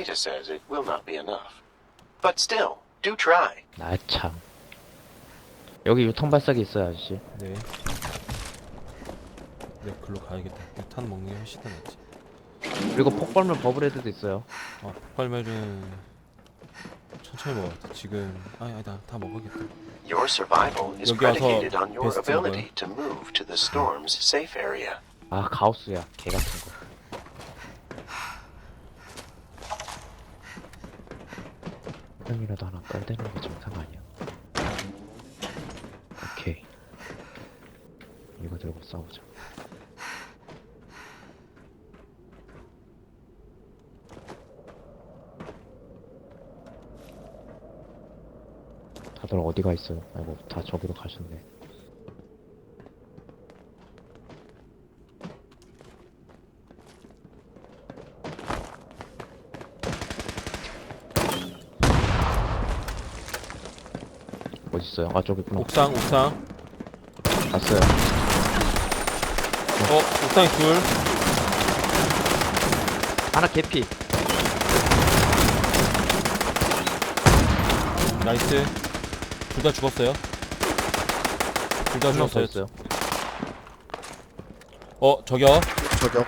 Data says it will not be enough. But still, do try. 아 참. 여기 유통 발사기 있어요 아저씨. 네. 네, 글로 가야겠다. 탄 먹는 게 훨씬 더 낫지. 그리고 폭발물 버블헤드도 있어요. 아, 폭발물은 천천히 먹어야 돼. 지금 아니 아니다. 다 먹어야겠다. Your survival is 여기 와서 predicated on your 베스트 먹어요. ability to move to the storm's safe area. 아 가우스야 개 같은 거. 형이라도 하나 깔대는 게 정상 아니야. 오케이. 이거 들고 싸우자. 다들 어디가 있어요? 아이고 다 저기로 가셨네. 어디 있어요? 아 저기 있구나. 옥상, 옥상. 봤어요. 어, 옥상에 둘. 하나 개피. 나이스. 둘 다 죽었어요. 둘 다 한명더 죽었어요. 있어요. 어, 저기요. 저격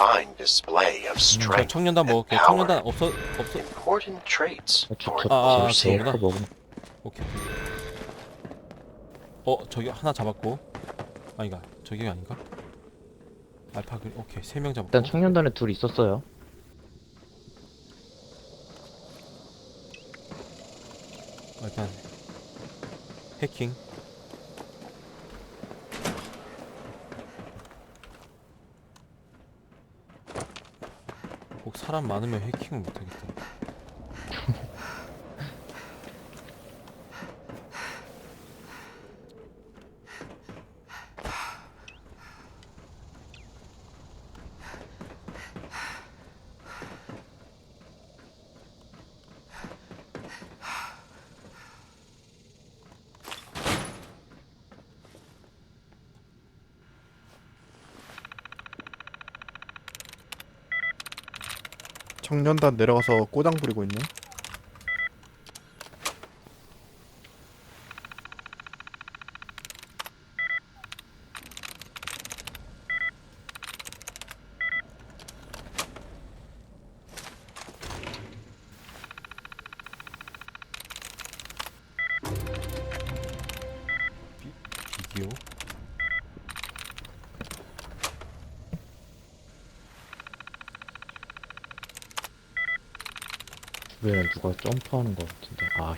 fine display of 저 strength 청년단 and 먹을게요. power. 청년단 없어, 없어. Important traits 어, for 아, 아, 그거구나. 먹으면 오케이. 어, 저기 하나 잡았고. 아니가, 저기가 아닌가? 알파 그 오케이 세 명 잡았고. 일단 청년단에 둘 있었어요. 어, 일단 해킹. 사람 많으면 해킹을 못하겠다. 청년단 내려가서 꼬장 부리고 있네 주변에 누가 점프하는 거 같은데. 아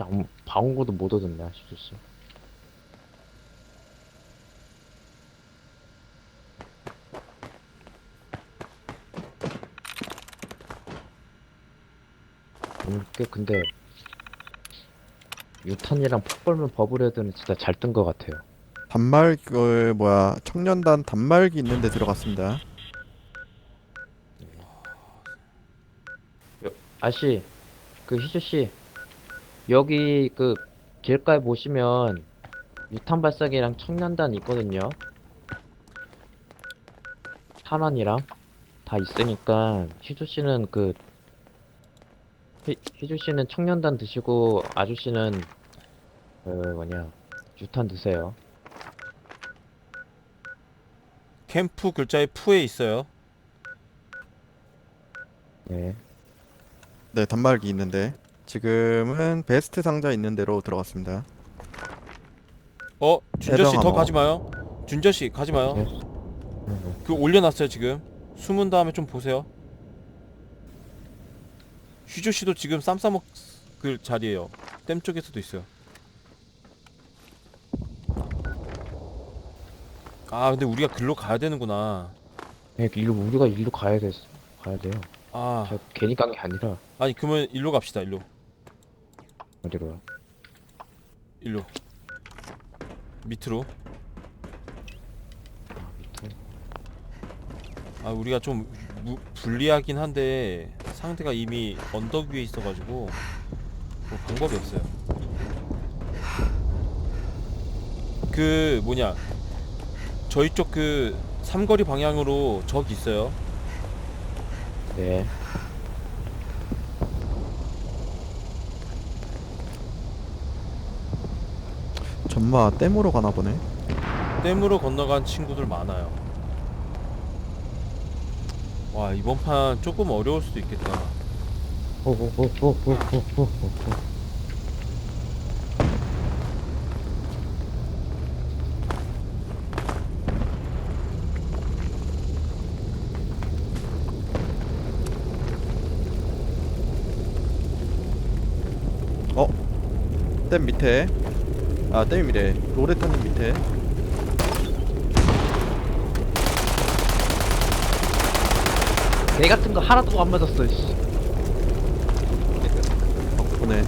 아무 방어구도 못 얻었네 희주씨. 음, 꽤 근데 유탄이랑 폭발물 버블헤드는 진짜 잘 뜬 것 같아요. 단말 그 뭐야 청년단 단말기 있는데 들어갔습니다 아씨, 그 희주 씨, 여기 그 길가에 보시면 유탄 발사기랑 청년단 있거든요. 탄환이랑 다 있으니까 희주 씨는 그 희, 희주 씨는 청년단 드시고 아저씨는 그 뭐냐 유탄 드세요. 캠프 글자에 푸에 있어요. 네. 네 단말기 있는데 지금은 베스트 상자 있는 데로 들어갔습니다 어, 준저 씨 더 해당 가지 마요. 준저 씨 가지 마요. 네. 네. 그 올려놨어요 지금. 숨은 다음에 좀 보세요. 휴조 씨도 지금 쌈 싸먹 그 자리에요. 댐 쪽에서도 있어요. 아 근데 우리가 글로 가야 되는구나. 네, 일로 우리가 일로 가야 돼 가야 돼요. 아저 괜히 간 게 아니라 아니 그러면 일로 갑시다 일로 어디로요? 일로 밑으로 아 우리가 좀 무, 불리하긴 한데 상대가 이미 언덕 위에 있어가지고 뭐 방법이 없어요. 그 뭐냐 저희 쪽 그 삼거리 방향으로 적 있어요. 네. 전마 댐으로 가나 보네. 댐으로 건너간 친구들 많아요. 와 이번 판 조금 어려울 수도 있겠다. 어? 댐 밑에. 아, 댐이래. 로레타님 밑에. 개 같은 거 하나도 안 맞았어. 씨. 덕분에.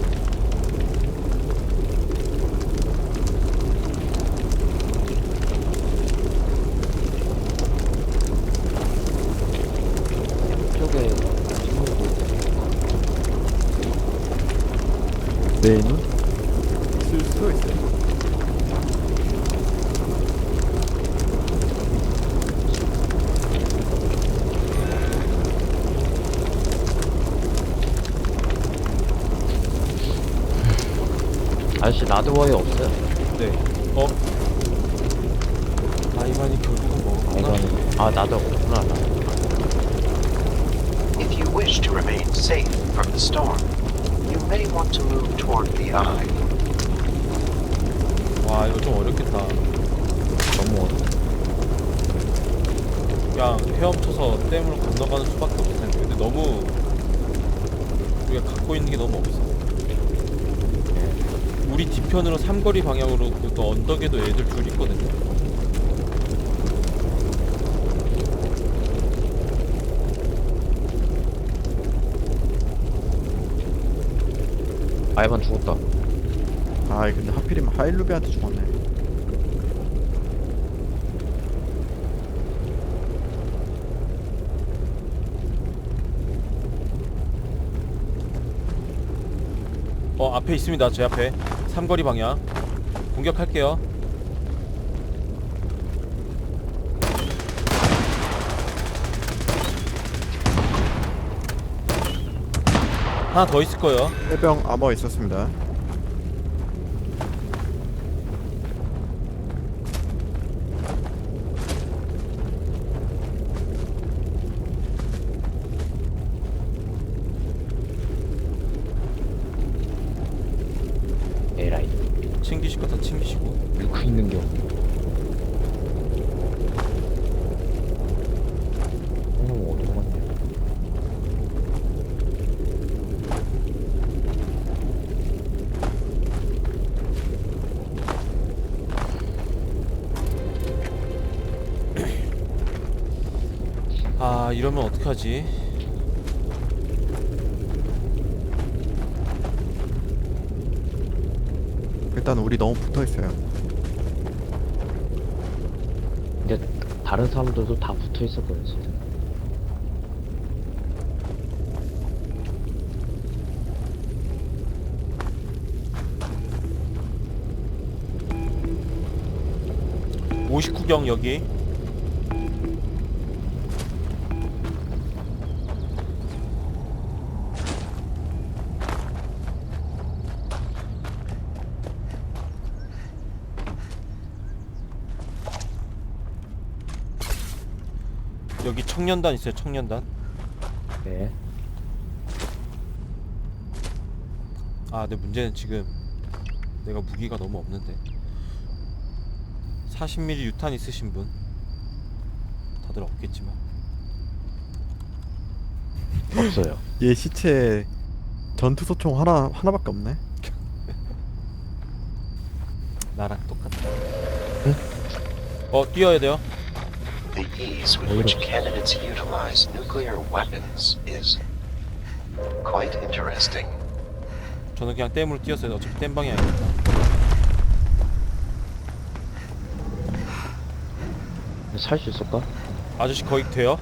쪽에 친구도 메인은? 쓸 수도 있어요. 아 저씨 나드워에 없어요. 네. 어? 아이만이 결국은 먹었구나. 이거는 아 나도 없구나. 나. If you wish to remain safe from the storm, you may want to move toward the eye. 와 이거 좀 어렵겠다. 너무 어려. 그냥 헤엄쳐서 댐으로 건너가는 수밖에 없을 텐데. 근데 너무 우리가 갖고 있는 게 너무 없어. 우리 뒤편으로 삼거리 방향으로 그또 언덕에도 애들 둘 있거든요. 아이만 죽었다. 아, 근데 하필이면 하일루비한테 죽었네. 어 앞에 있습니다. 제 앞에 삼거리 방향 공격할게요. 하나 더 있을 거예요. 해병 아머 있었습니다. 에라이. 챙기실 거 다 챙기시고. 밀고 있는 게 없네. 너무 어디로 갔냐? 아 이러면 어떡하지? 일단 우리 너무 붙어 있어요. 근데 다른 사람들도 다 붙어 있을 거예요, 진짜. 오십구 경 여기. 여기 청년단 있어요 청년단. 네. 아 근데 문제는 지금 내가 무기가 너무 없는데. 40mm 유탄 있으신 분? 다들 없겠지만. 없어요. 얘 시체 전투 소총 하나 하나밖에 없네. 나랑 똑같다 어 뛰어야 돼요 The ease with which candidates utilize nuclear weapons is quite interesting. 저는 그냥 댐으로 뛰었어요 어차피 댐 방향이니까 살 수 있을까? 아저씨 거의 돼요?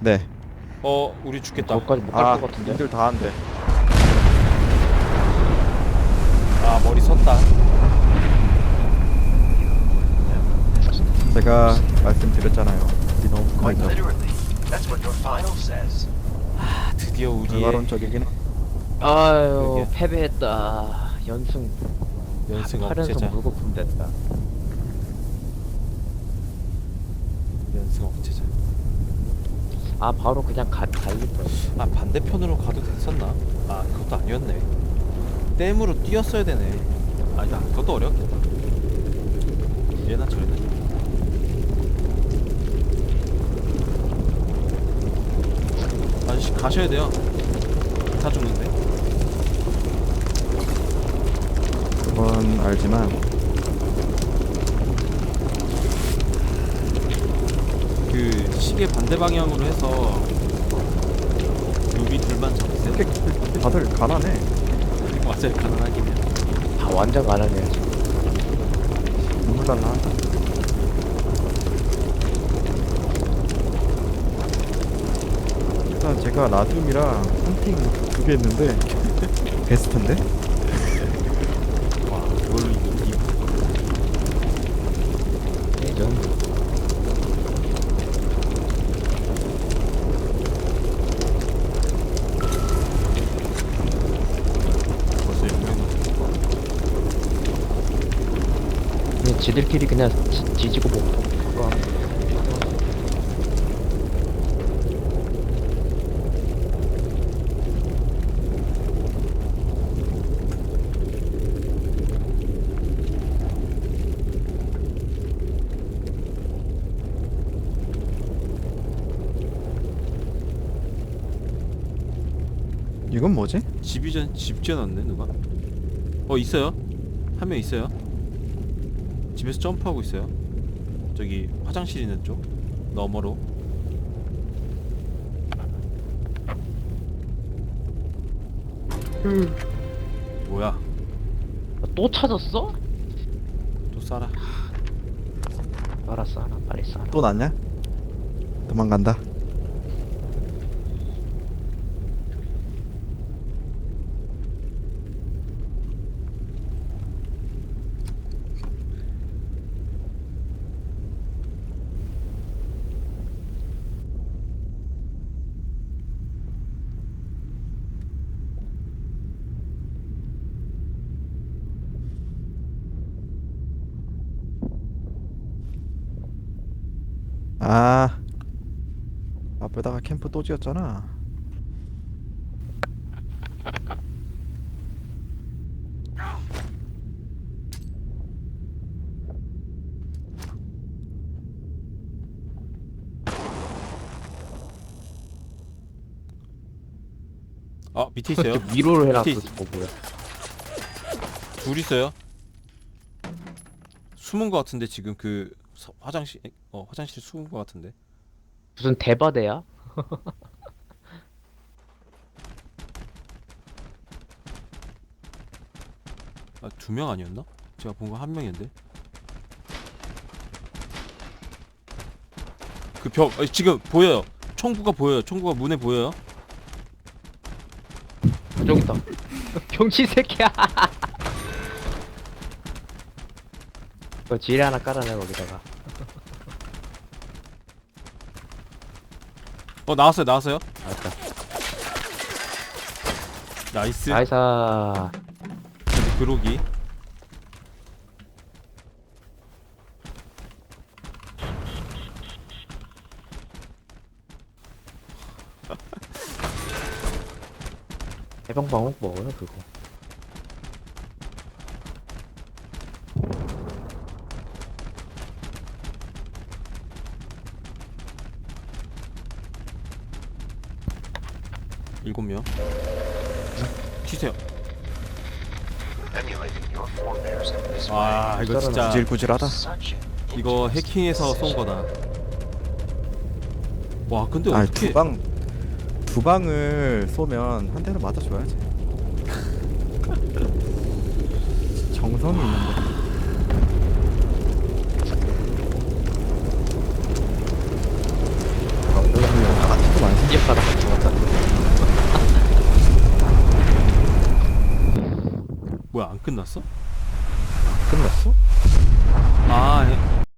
네. 어 우리 죽겠다 거기까지 못갈 아, 것 같은데. 님들 다 한대. 아 머리 섰다 제가 말씀드렸잖아요. 우리 너무 Quite 강해서 literally. That's what your final says. 아 드디어 우리의 결과론적이긴 해. 아유 그러게. 패배했다. 연승 연승 8연승 억제자 물거품 됐다. 연승 억제자 아 바로 그냥 가, 달릴 거야. 아 반대편으로 가도 됐었나? 아 그것도 아니었네 댐으로 뛰었어야 되네 아니다 그것도 어렵겠다 얘나 저래나 아저씨 가셔야 돼요 다 죽는데 그건 알지만 그 시계 반대 방향으로 해서 루비 둘만 잡으세요? 다들 가난해. 맞아요 가능하긴 해요 아 완전 가난해. 눈물 날라 한다. 일단 제가 라듐이랑 헌팅 두 개 했는데 베스트인데? 와 그걸로 이거 예전 지들끼리 그냥 지, 지지고 먹고 이건 뭐지? 집이 전, 집 지어놨네 누가? 어 있어요 한 명 있어요 집에서 점프하고 있어요 저기 화장실 있는 쪽 너머로 뭐야 아, 또 찾았어? 또 쏴라 알았어 알아 빨리 쏴. 또 났냐? 도망간다. 아 앞에다가 캠프 또 지었잖아. 아 밑에 있어요 위로를 해놨어. 밑에 있- 저거 뭐야? 둘 있어요 숨은 거 같은데 지금 그 서- 화장실 어 화장실 숨은 거 같은데 무슨 대바대야? 아 두 명 아니었나? 제가 본 거 한 명인데 그 벽 지금 보여요 총구가 보여요 총구가 문에 보여요 저기 있다. 병신 새끼야. 그 지뢰 하나 깔아내 거기다가. 어 나왔어요 나왔어요 알았다. 나이스 나이사. 저기 그로기 해병방울 먹어요 그거. 이거 진짜 구질구질하다. 이거 해킹해서 쏜 거다 와 근데 아, 어떻게 두 방, 두 방을 쏘면 한 대는 맞아줘야지. 정성이 있는데. 어, 여기 한 명. 다 같이 뛰어가다가 죽었다. 뭐야 안 끝났어? 끝났어? 아 해-